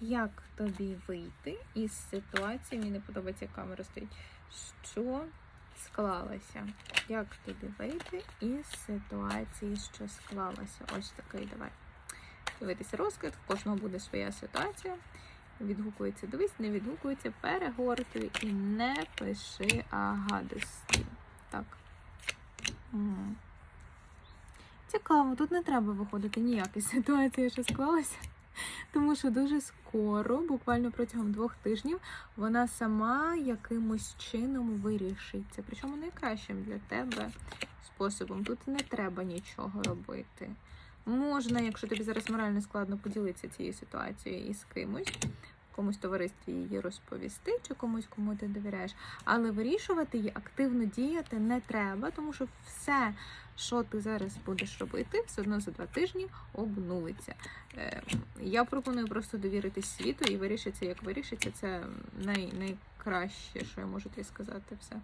Як тобі вийти із ситуації? Мені не подобається, як камера стоїть. Що склалося? Як тобі вийти із ситуації, що склалася? Ось такий давай. Дивитися розклад, в кожного буде своя ситуація. Відгукується, дивись, не відгукується, перегортуй і не пиши агадості. Так. Цікаво, тут не треба виходити ніяк із ситуації, що склалася. Тому що дуже скоро, буквально протягом двох тижнів, вона сама якимось чином вирішиться. Причому найкращим для тебе способом. Тут не треба нічого робити. Можна, якщо тобі зараз морально складно поділитися цією ситуацією із кимось, в комусь товаристві її розповісти, чи комусь, кому ти довіряєш, але вирішувати її, активно діяти не треба, тому що все, що ти зараз будеш робити, все одно за два тижні обнулиться. Е, Я пропоную просто довіритись світу і вирішиться, як вирішиться. Це най, найкраще, що я можу тобі сказати. Все.